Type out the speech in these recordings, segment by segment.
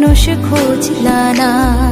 মানুষ খুঁজলা না।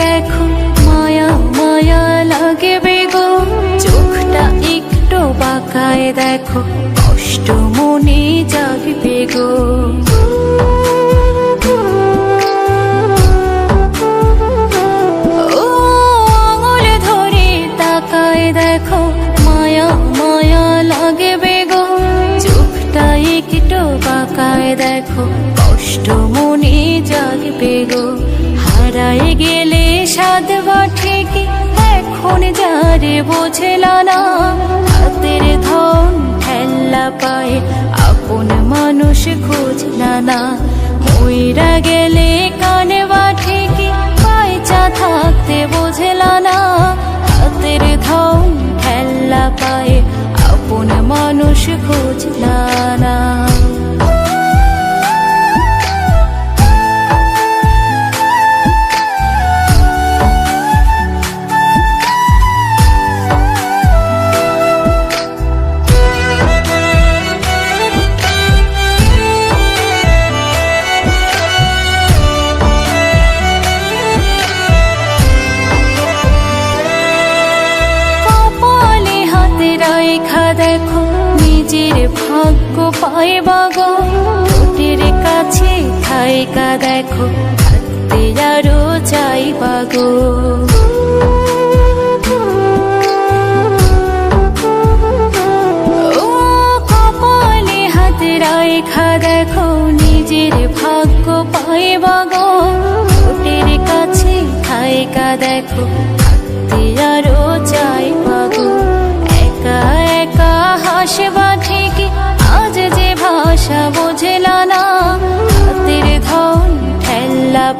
দেখো মায়া মায়া লাগে বেগো চোখটা একটু বাঁকায় দেখো কষ্ট মনে জাগবে গো। বাঁকায় দেখো কষ্ট মনে জাগবে গো। হারায় গেলে সাদ বাঠে কি? এখন যারে বোঝেলা না। হাতের ধন ঠেল্লা পায়ে আপন মানুষ খুঁজলা না। মইরা গেলে কানে বাঠে কি? পয়সা থাকতে বোঝেলা না। হাতের ধন ঠেল্লা পায়ে আপন মানুষ খুঁজলা না। পায় বাগো। কাছে খাইকা দেখো, থাকতে আরও চাই বাগো। রেখা দেখো, নিজের ভাগ্য পায় বাগো। ঠোঁটের কাছে খাইকা দেখো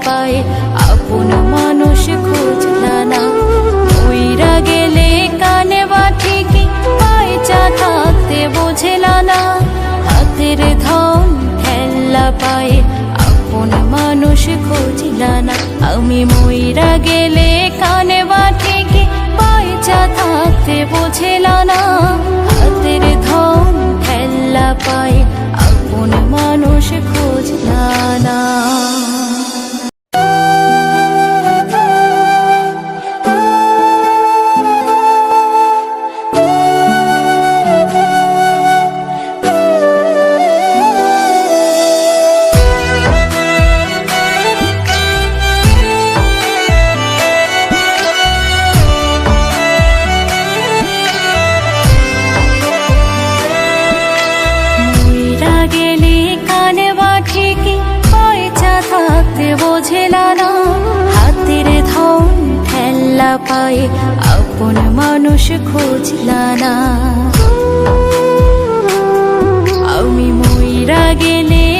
পায়ে আপন মানুষ খুঁজলা না। উইরা গেলে কানে বা ঠিকই পয়সা থাকতে বোঝেলা না। হাতের ধন ঠেল্লা পায়ে আপন মানুষ খুঁজলা না। আমি মইরা গেলে কানে বাঠে কি? পয়সা থাকতে বোঝেলা না। হাতের ধন ঠেল্লা পায়ে আপন মানুষ খুঁজলা না। পায়ে আপন মানুষ খুঁজলা না। আমি মইরা গেলে